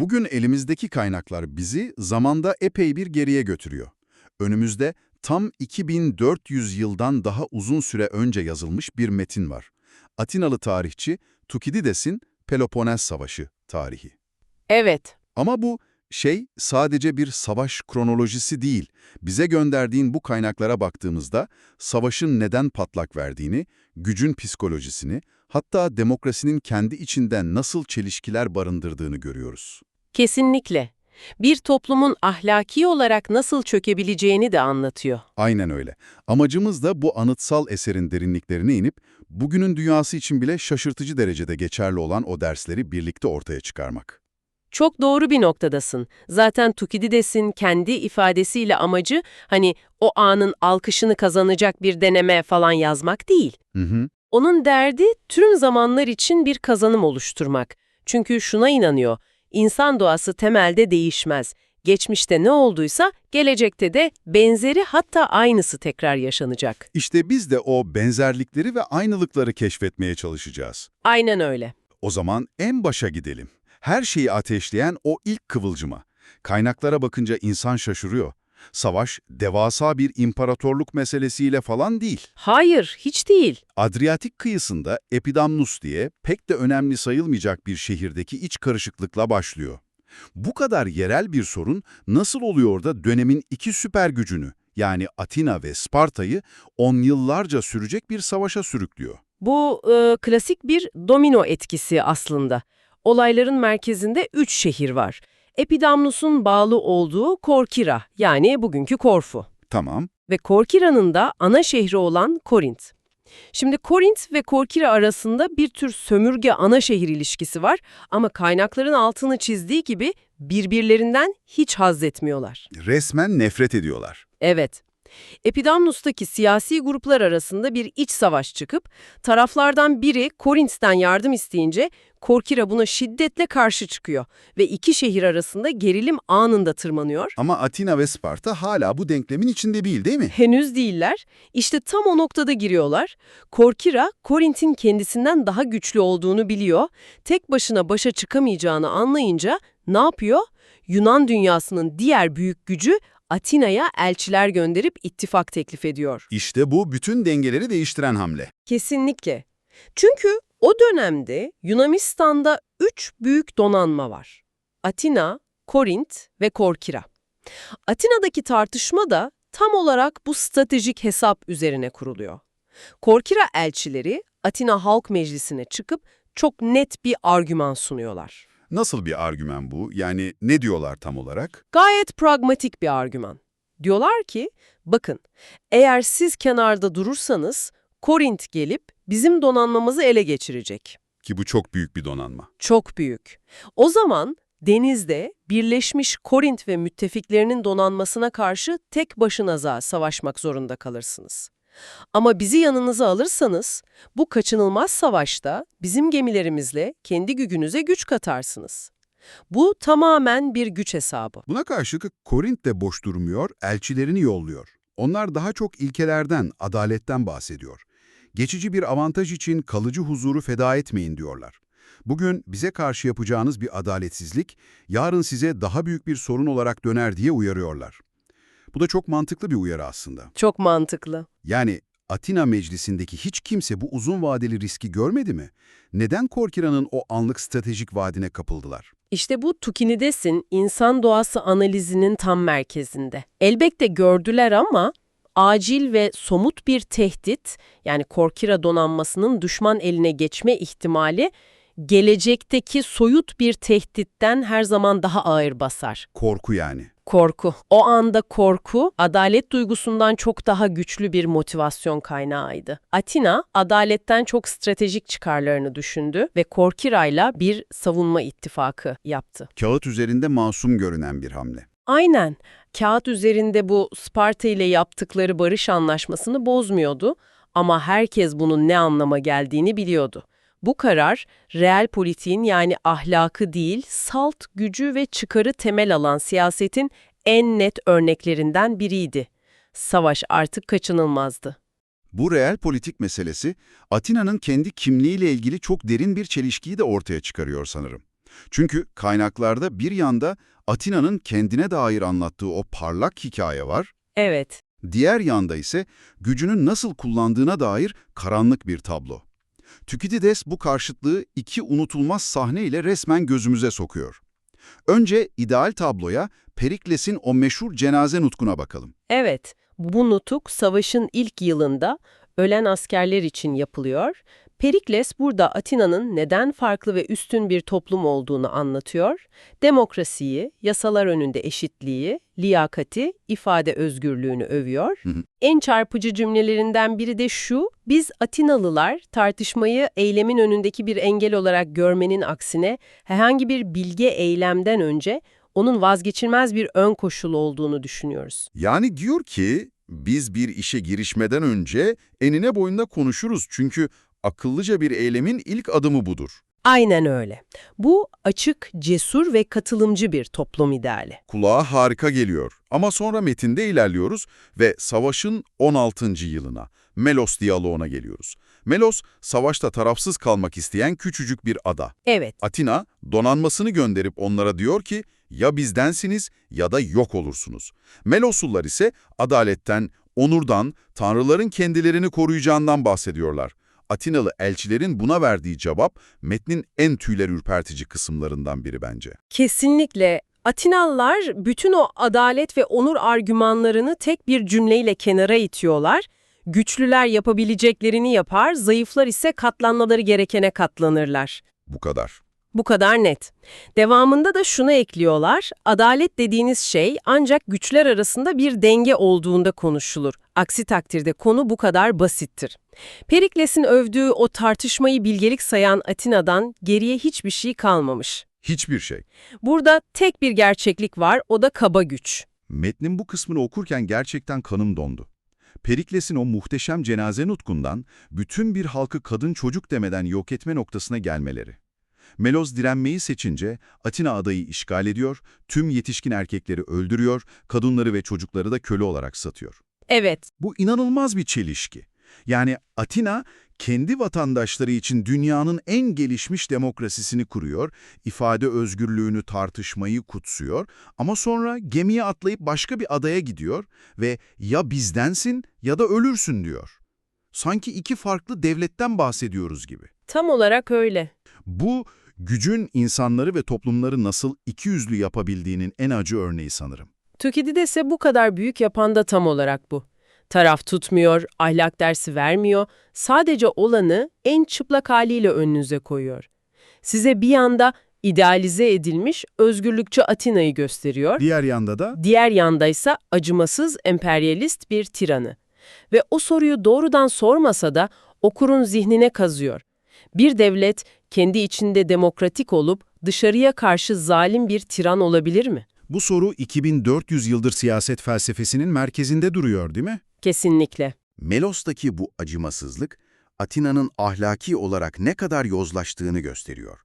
Bugün elimizdeki kaynaklar bizi zamanda epey bir geriye götürüyor. Önümüzde tam 2400 yıldan daha uzun süre önce yazılmış bir metin var. Atinalı tarihçi Tukidides'in Peloponnes Savaşı tarihi. Evet, Ama bu şey sadece bir savaş kronolojisi değil. Bize gönderdiğin bu kaynaklara baktığımızda savaşın neden patlak verdiğini, gücün psikolojisini, hatta demokrasinin kendi içinden nasıl çelişkiler barındırdığını görüyoruz. kesinlikle. Bir toplumun ahlaki olarak nasıl çökebileceğini de anlatıyor. Aynen öyle. Amacımız da bu anıtsal eserin derinliklerine inip, bugünün dünyası için bile şaşırtıcı derecede geçerli olan o dersleri birlikte ortaya çıkarmak. Çok doğru bir noktadasın. Zaten Tukidides'in kendi ifadesiyle amacı hani o anın alkışını kazanacak bir deneme falan yazmak değil. Hı hı. Onun derdi tüm zamanlar için bir kazanım oluşturmak. Çünkü şuna inanıyor, insan doğası temelde değişmez. Geçmişte ne olduysa gelecekte de benzeri hatta aynısı tekrar yaşanacak. İşte biz de o benzerlikleri ve aynılıkları keşfetmeye çalışacağız. Aynen öyle. O zaman en başa gidelim. Her şeyi ateşleyen o ilk kıvılcıma. Kaynaklara bakınca insan şaşırıyor. Savaş, devasa bir imparatorluk meselesiyle falan değil. Hayır, hiç değil. Adriyatik kıyısında Epidamnus diye pek de önemli sayılmayacak bir şehirdeki iç karışıklıkla başlıyor. Bu kadar yerel bir sorun nasıl oluyor da dönemin iki süper gücünü, yani Atina ve Sparta'yı on yıllarca sürecek bir savaşa sürüklüyor? Bu e, klasik bir domino etkisi aslında. Olayların merkezinde üç şehir var. Epidamnus'un bağlı olduğu Korkira yani bugünkü Korfu Tamam, ve Korkira'nın da ana şehri olan Korint. Şimdi Korint ve Korkira arasında bir tür sömürge ana şehir ilişkisi var ama kaynakların altını çizdiği gibi birbirlerinden hiç haz etmiyorlar. resmen nefret ediyorlar. Evet. Epidamnus'taki siyasi gruplar arasında bir iç savaş çıkıp taraflardan biri Korint'ten yardım isteyince Korkira buna şiddetle karşı çıkıyor ve iki şehir arasında gerilim anında tırmanıyor. Ama Atina ve Sparta hala bu denklemin içinde değil değil mi? Henüz değiller. İşte tam o noktada giriyorlar. Korkira, Korint'in kendisinden daha güçlü olduğunu biliyor. Tek başına başa çıkamayacağını anlayınca ne yapıyor? Yunan dünyasının diğer büyük gücü Atina'ya elçiler gönderip ittifak teklif ediyor. İşte bu bütün dengeleri değiştiren hamle. Kesinlikle. Çünkü o dönemde Yunanistan'da üç büyük donanma var. Atina, Korint ve Korkira. Atina'daki tartışma da tam olarak bu stratejik hesap üzerine kuruluyor. Korkira elçileri Atina Halk Meclisi'ne çıkıp çok net bir argüman sunuyorlar. Nasıl bir argüman bu? Yani ne diyorlar tam olarak? Gayet pragmatik bir argüman. Diyorlar ki, bakın, eğer siz kenarda durursanız Korint gelip bizim donanmamızı ele geçirecek. Ki bu çok büyük bir donanma. Çok büyük. O zaman denizde Birleşmiş Korint ve müttefiklerinin donanmasına karşı tek başınıza savaşmak zorunda kalırsınız. Ama bizi yanınıza alırsanız bu kaçınılmaz savaşta bizim gemilerimizle kendi gücünüze güç katarsınız. Bu tamamen bir güç hesabı. Buna karşılık Korint de boş durmuyor, elçilerini yolluyor. Onlar daha çok ilkelerden, adaletten bahsediyor. Geçici bir avantaj için kalıcı huzuru feda etmeyin diyorlar. Bugün bize karşı yapacağınız bir adaletsizlik, yarın size daha büyük bir sorun olarak döner diye uyarıyorlar. Bu da çok mantıklı bir uyarı aslında. Çok mantıklı. Yani Atina meclisindeki hiç kimse bu uzun vadeli riski görmedi mi? Neden Korkira'nın o anlık stratejik vaadine kapıldılar? İşte bu Tukinides'in insan doğası analizinin tam merkezinde. Elbette gördüler ama acil ve somut bir tehdit, yani Korkira donanmasının düşman eline geçme ihtimali, gelecekteki soyut bir tehditten her zaman daha ağır basar. Korku yani. Korku. O anda korku, adalet duygusundan çok daha güçlü bir motivasyon kaynağıydı. Atina, adaletten çok stratejik çıkarlarını düşündü ve Korkira'yla bir savunma ittifakı yaptı. Kağıt üzerinde masum görünen bir hamle. Aynen. Kağıt üzerinde bu Sparta ile yaptıkları barış anlaşmasını bozmuyordu ama herkes bunun ne anlama geldiğini biliyordu. Bu karar, real politiğin yani ahlakı değil, salt gücü ve çıkarı temel alan siyasetin en net örneklerinden biriydi. Savaş artık kaçınılmazdı. Bu reel politik meselesi, Atina'nın kendi kimliğiyle ilgili çok derin bir çelişkiyi de ortaya çıkarıyor sanırım. Çünkü kaynaklarda bir yanda Atina'nın kendine dair anlattığı o parlak hikaye var, Evet. diğer yanda ise gücünü nasıl kullandığına dair karanlık bir tablo. Tükidides bu karşıtlığı iki unutulmaz sahne ile resmen gözümüze sokuyor. Önce ideal tabloya Perikles'in o meşhur cenaze nutkuna bakalım. Evet, bu nutuk savaşın ilk yılında ölen askerler için yapılıyor. Perikles burada Atina'nın neden farklı ve üstün bir toplum olduğunu anlatıyor. Demokrasiyi, yasalar önünde eşitliği, liyakati, ifade özgürlüğünü övüyor. Hı hı. En çarpıcı cümlelerinden biri de şu, biz Atinalılar tartışmayı eylemin önündeki bir engel olarak görmenin aksine herhangi bir bilge eylemden önce onun vazgeçilmez bir ön koşulu olduğunu düşünüyoruz. Yani diyor ki biz bir işe girişmeden önce enine boyunda konuşuruz çünkü akıllıca bir eylemin ilk adımı budur. Aynen öyle. Bu açık, cesur ve katılımcı bir toplum ideali. Kulağa harika geliyor ama sonra metinde ilerliyoruz ve savaşın 16. yılına, Melos diyaloğuna geliyoruz. Melos, savaşta tarafsız kalmak isteyen küçücük bir ada. Evet, Atina, donanmasını gönderip onlara diyor ki, ya bizdensiniz ya da yok olursunuz. Melosullar ise adaletten, onurdan, tanrıların kendilerini koruyacağından bahsediyorlar. Atinalı elçilerin buna verdiği cevap, metnin en tüyler ürpertici kısımlarından biri bence. kesinlikle. Atinalılar bütün o adalet ve onur argümanlarını tek bir cümleyle kenara itiyorlar. Güçlüler yapabileceklerini yapar, zayıflar ise katlanmaları gerekene katlanırlar. Bu kadar. Bu kadar net. Devamında da şunu ekliyorlar, adalet dediğiniz şey ancak güçler arasında bir denge olduğunda konuşulur. Aksi takdirde konu bu kadar basittir. Perikles'in övdüğü o tartışmayı bilgelik sayan Atina'dan geriye hiçbir şey kalmamış. Hiçbir şey. Burada tek bir gerçeklik var, o da kaba güç. Metnin bu kısmını okurken gerçekten kanım dondu. Perikles'in o muhteşem cenaze nutkundan bütün bir halkı kadın çocuk demeden yok etme noktasına gelmeleri. Meloz direnmeyi seçince Atina adayı işgal ediyor, tüm yetişkin erkekleri öldürüyor, kadınları ve çocukları da köle olarak satıyor. Evet, Bu inanılmaz bir çelişki. Yani Atina kendi vatandaşları için dünyanın en gelişmiş demokrasisini kuruyor, ifade özgürlüğünü tartışmayı kutsuyor ama sonra gemiye atlayıp başka bir adaya gidiyor ve ya bizdensin ya da ölürsün diyor. Sanki iki farklı devletten bahsediyoruz gibi. tam olarak öyle. Bu gücün insanları ve toplumları nasıl ikiyüzlü yapabildiğinin en acı örneği sanırım. Tukidides'e bu kadar büyük yapan da tam olarak bu. Taraf tutmuyor, ahlak dersi vermiyor, sadece olanı en çıplak haliyle önünüze koyuyor. Size bir yanda idealize edilmiş özgürlükçü Atina'yı gösteriyor, Diğer yanda da diğer yandaysa acımasız emperyalist bir tiranı. Ve o soruyu doğrudan sormasa da okurun zihnine kazıyor. Bir devlet kendi içinde demokratik olup dışarıya karşı zalim bir tiran olabilir mi? bu soru 2400 yıldır siyaset felsefesinin merkezinde duruyor değil mi? Kesinlikle. Melos'taki bu acımasızlık, Atina'nın ahlaki olarak ne kadar yozlaştığını gösteriyor.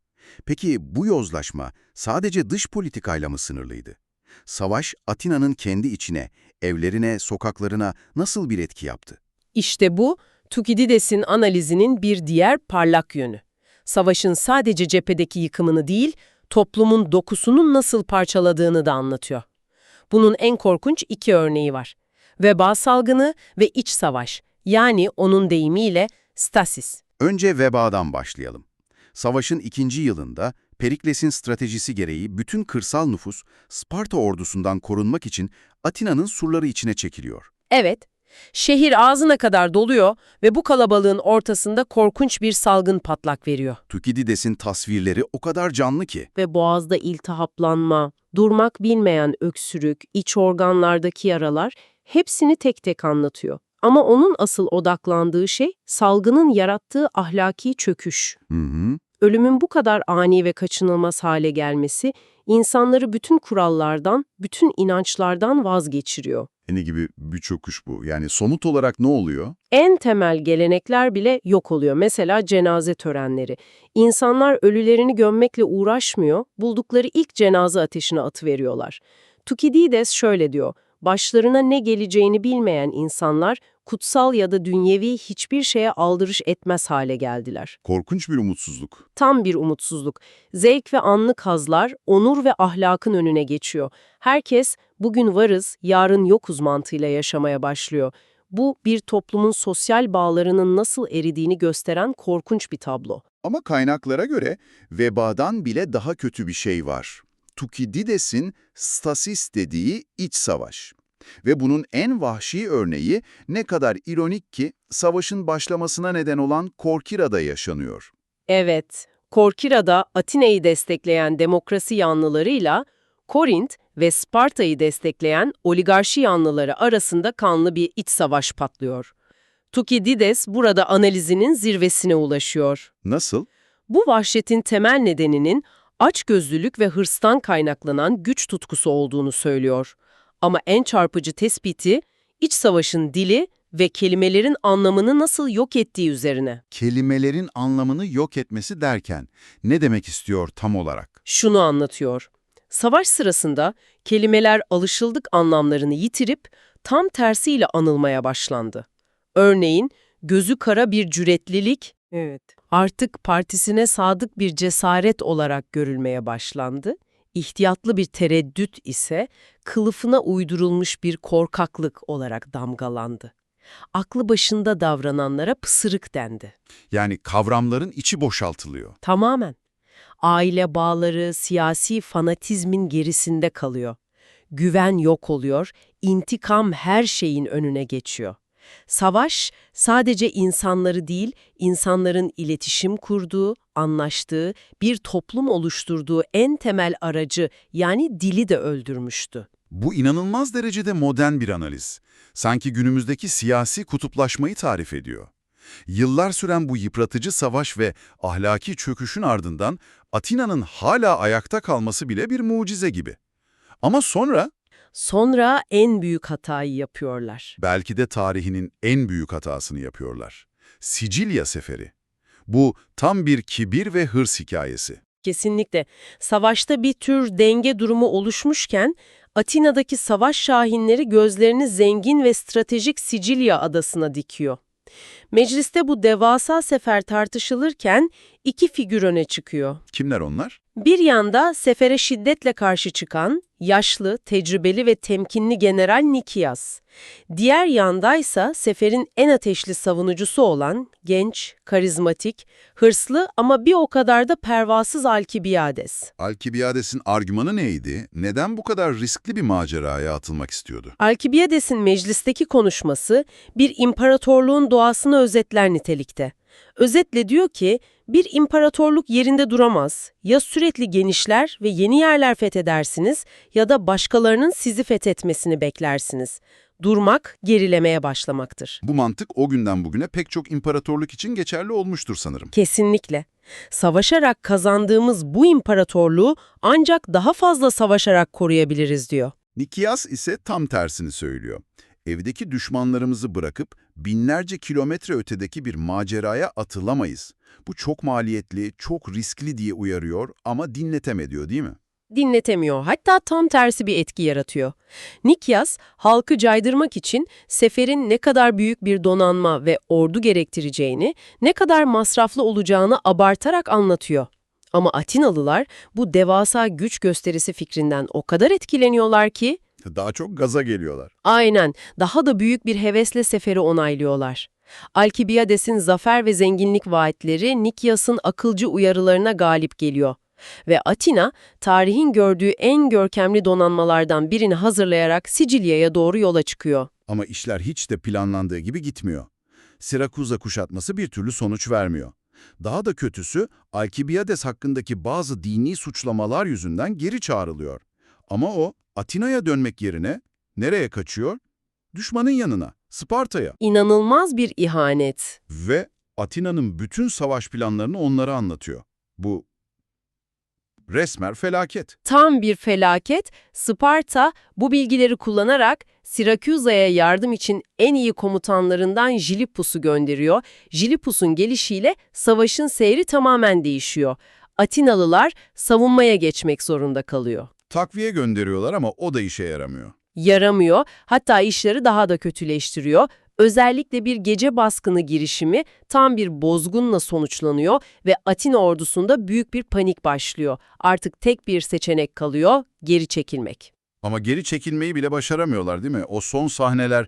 Peki bu yozlaşma sadece dış politikayla mı sınırlıydı? Savaş, Atina'nın kendi içine, evlerine, sokaklarına nasıl bir etki yaptı? İşte bu, Tukidides'in analizinin bir diğer parlak yönü. Savaşın sadece cephedeki yıkımını değil, toplumun dokusunun nasıl parçaladığını da anlatıyor. Bunun en korkunç iki örneği var. Veba salgını ve iç savaş, yani onun deyimiyle stasis. Önce vebadan başlayalım. Savaşın ikinci yılında Perikles'in stratejisi gereği bütün kırsal nüfus Sparta ordusundan korunmak için Atina'nın surları içine çekiliyor. Evet, şehir ağzına kadar doluyor ve bu kalabalığın ortasında korkunç bir salgın patlak veriyor. Tukidides'in tasvirleri o kadar canlı ki ve boğazda iltihaplanma, durmak bilmeyen öksürük, iç organlardaki yaralar hepsini tek tek anlatıyor. Ama onun asıl odaklandığı şey salgının yarattığı ahlaki çöküş. Hı hı. Ölümün bu kadar ani ve kaçınılmaz hale gelmesi insanları bütün kurallardan, bütün inançlardan vazgeçiriyor. Eni gibi bir çöküş bu. Yani somut olarak ne oluyor? En temel gelenekler bile yok oluyor. Mesela cenaze törenleri. İnsanlar ölülerini gömmekle uğraşmıyor, buldukları ilk cenaze ateşine atıveriyorlar. Tukidides şöyle diyor, başlarına ne geleceğini bilmeyen insanlar kutsal ya da dünyevi hiçbir şeye aldırış etmez hale geldiler. Korkunç bir umutsuzluk. Tam bir umutsuzluk. Zevk ve anlık hazlar, onur ve ahlakın önüne geçiyor. Herkes bugün varız, yarın yokuz mantığıyla yaşamaya başlıyor. Bu bir toplumun sosyal bağlarının nasıl eridiğini gösteren korkunç bir tablo. Ama kaynaklara göre vebadan bile daha kötü bir şey var. Tukidides'in stasis dediği iç savaş. Ve bunun en vahşi örneği ne kadar ironik ki savaşın başlamasına neden olan Korkira'da yaşanıyor. Evet, Korkira'da Atina'yı destekleyen demokrasi yanlılarıyla Korint ve Sparta'yı destekleyen oligarşi yanlıları arasında kanlı bir iç savaş patlıyor. Tukidides burada analizinin zirvesine ulaşıyor. Nasıl? Bu vahşetin temel nedeninin açgözlülük ve hırstan kaynaklanan güç tutkusu olduğunu söylüyor. Ama en çarpıcı tespiti iç savaşın dili ve kelimelerin anlamını nasıl yok ettiği üzerine. Kelimelerin anlamını yok etmesi derken ne demek istiyor tam olarak? Şunu anlatıyor. Savaş sırasında kelimeler alışıldık anlamlarını yitirip tam tersiyle anılmaya başlandı. Örneğin gözü kara bir cüretlilik evet. artık partisine sadık bir cesaret olarak görülmeye başlandı. İhtiyatlı bir tereddüt ise kılıfına uydurulmuş bir korkaklık olarak damgalandı. Aklı başında davrananlara pısırık dendi. Yani kavramların içi boşaltılıyor. Tamamen. Aile bağları siyasi fanatizmin gerisinde kalıyor. Güven yok oluyor, intikam her şeyin önüne geçiyor. Savaş sadece insanları değil, insanların iletişim kurduğu, anlaştığı, bir toplum oluşturduğu en temel aracı yani dili de öldürmüştü. Bu inanılmaz derecede modern bir analiz. Sanki günümüzdeki siyasi kutuplaşmayı tarif ediyor. Yıllar süren bu yıpratıcı savaş ve ahlaki çöküşün ardından Atina'nın hala ayakta kalması bile bir mucize gibi. Ama sonra Sonra en büyük hatayı yapıyorlar. belki de tarihinin en büyük hatasını yapıyorlar. Sicilya Seferi. Bu tam bir kibir ve hırs hikayesi. Kesinlikle. Savaşta bir tür denge durumu oluşmuşken Atina'daki savaş şahinleri gözlerini zengin ve stratejik Sicilya adasına dikiyor. Mecliste bu devasa sefer tartışılırken iki figür öne çıkıyor. Kimler onlar? Bir yanda sefere şiddetle karşı çıkan, yaşlı, tecrübeli ve temkinli General Nikias. Diğer yandaysa seferin en ateşli savunucusu olan genç, karizmatik, hırslı ama bir o kadar da pervasız Alkibiades. Alkibiades'in argümanı neydi? Neden bu kadar riskli bir maceraya atılmak istiyordu? Alkibiades'in meclisteki konuşması bir imparatorluğun doğasını özetler nitelikte. Özetle diyor ki, bir imparatorluk yerinde duramaz. Ya sürekli genişler ve yeni yerler fethedersiniz ya da başkalarının sizi fethetmesini beklersiniz. Durmak, gerilemeye başlamaktır. Bu mantık o günden bugüne pek çok imparatorluk için geçerli olmuştur sanırım. Kesinlikle. Savaşarak kazandığımız bu imparatorluğu ancak daha fazla savaşarak koruyabiliriz diyor. Nikias ise tam tersini söylüyor. Evdeki düşmanlarımızı bırakıp binlerce kilometre ötedeki bir maceraya atılamayız. Bu çok maliyetli, çok riskli diye uyarıyor ama dinletemediyor değil mi? dinletemiyor. Hatta tam tersi bir etki yaratıyor. Nikyas, halkı caydırmak için seferin ne kadar büyük bir donanma ve ordu gerektireceğini, ne kadar masraflı olacağını abartarak anlatıyor. Ama Atinalılar bu devasa güç gösterisi fikrinden o kadar etkileniyorlar ki, Daha çok gaza geliyorlar. aynen daha da büyük bir hevesle seferi onaylıyorlar. Alkibiades'in zafer ve zenginlik vaatleri Nikyas'ın akılcı uyarılarına galip geliyor. Ve Atina, tarihin gördüğü en görkemli donanmalardan birini hazırlayarak Sicilya'ya doğru yola çıkıyor. Ama işler hiç de planlandığı gibi gitmiyor. Sirakuza kuşatması bir türlü sonuç vermiyor. Daha da kötüsü Alkibiades hakkındaki bazı dini suçlamalar yüzünden geri çağrılıyor. Ama o Atina'ya dönmek yerine nereye kaçıyor? Düşmanın yanına, Sparta'ya. İnanılmaz bir ihanet. Ve Atina'nın bütün savaş planlarını onlara anlatıyor. Bu resmen felaket. Tam bir felaket, Sparta bu bilgileri kullanarak Siraküza'ya yardım için en iyi komutanlarından Jilipus'u gönderiyor. Jilipus'un gelişiyle savaşın seyri tamamen değişiyor. Atinalılar savunmaya geçmek zorunda kalıyor. Takviye gönderiyorlar ama o da işe yaramıyor. Yaramıyor, hatta işleri daha da kötüleştiriyor. Özellikle bir gece baskını girişimi tam bir bozgunla sonuçlanıyor ve Atina ordusunda büyük bir panik başlıyor. Artık tek bir seçenek kalıyor, geri çekilmek. Ama geri çekilmeyi bile başaramıyorlar değil mi? O son sahneler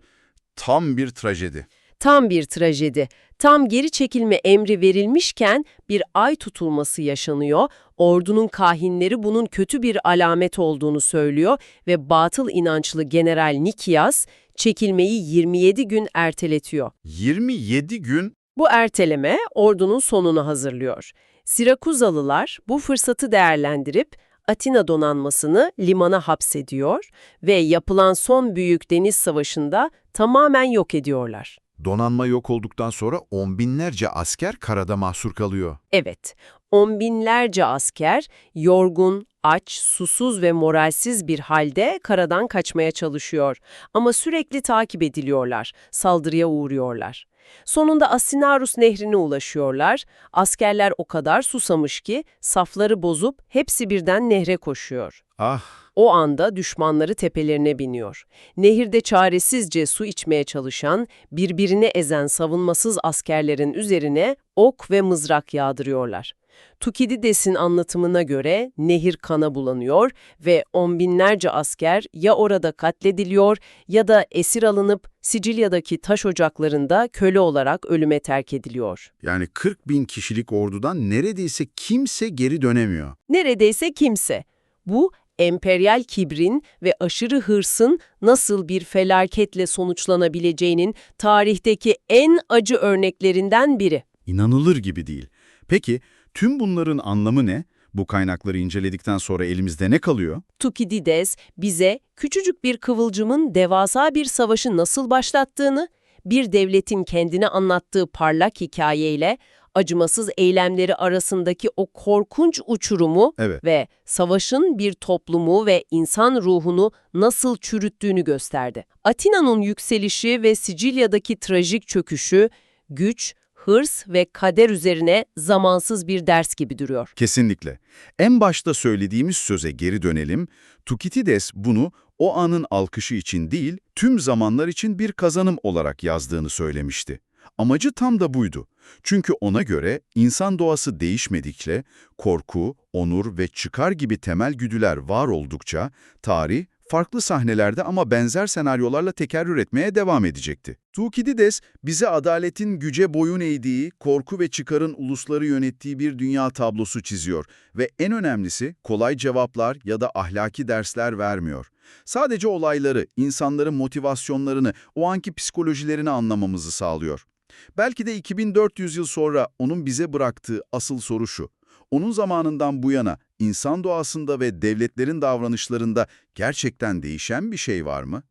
tam bir trajedi. Tam bir trajedi. Tam geri çekilme emri verilmişken bir ay tutulması yaşanıyor. Ordunun kahinleri bunun kötü bir alamet olduğunu söylüyor ve batıl inançlı General Nikias çekilmeyi 27 gün erteletiyor. 27 gün Bu erteleme ordunun sonunu hazırlıyor. Sirakuzalılar bu fırsatı değerlendirip Atina donanmasını limana hapsediyor ve yapılan son büyük deniz savaşında tamamen yok ediyorlar. Donanma yok olduktan sonra on binlerce asker karada mahsur kalıyor. Evet, on binlerce asker yorgun, aç, susuz ve moralsiz bir halde karadan kaçmaya çalışıyor. Ama sürekli takip ediliyorlar, saldırıya uğruyorlar. Sonunda Asinarus nehrine ulaşıyorlar. Askerler o kadar susamış ki safları bozup hepsi birden nehre koşuyor. Ah, O anda düşmanları tepelerine biniyor. Nehirde çaresizce su içmeye çalışan, birbirini ezen savunmasız askerlerin üzerine ok ve mızrak yağdırıyorlar. Tukidides'in anlatımına göre nehir kana bulanıyor ve on binlerce asker ya orada katlediliyor ya da esir alınıp Sicilya'daki taş ocaklarında köle olarak ölüme terk ediliyor. yani 40 bin kişilik ordudan neredeyse kimse geri dönemiyor. Neredeyse kimse. Bu emperyal kibrin ve aşırı hırsın nasıl bir felaketle sonuçlanabileceğinin tarihteki en acı örneklerinden biri. İnanılır gibi değil. Peki tüm bunların anlamı ne? Bu kaynakları inceledikten sonra elimizde ne kalıyor? Tukidides bize küçücük bir kıvılcımın devasa bir savaşı nasıl başlattığını, bir devletin kendine anlattığı parlak hikayeyle acımasız eylemleri arasındaki o korkunç uçurumu Evet. ve savaşın bir toplumu ve insan ruhunu nasıl çürüttüğünü gösterdi. Atina'nın yükselişi ve Sicilya'daki trajik çöküşü, güç, hırs ve kader üzerine zamansız bir ders gibi duruyor. Kesinlikle. En başta söylediğimiz söze geri dönelim. Tukitides bunu o anın alkışı için değil, tüm zamanlar için bir kazanım olarak yazdığını söylemişti. Amacı tam da buydu. Çünkü ona göre insan doğası değişmedikçe, korku, onur ve çıkar gibi temel güdüler var oldukça, tarih farklı sahnelerde ama benzer senaryolarla tekerrür etmeye devam edecekti. Tukidides bize adaletin güce boyun eğdiği, korku ve çıkarın ulusları yönettiği bir dünya tablosu çiziyor ve en önemlisi kolay cevaplar ya da ahlaki dersler vermiyor. Sadece olayları, insanların motivasyonlarını, o anki psikolojilerini anlamamızı sağlıyor. Belki de 2400 yıl sonra onun bize bıraktığı asıl soru şu. Onun zamanından bu yana insan doğasında ve devletlerin davranışlarında gerçekten değişen bir şey var mı?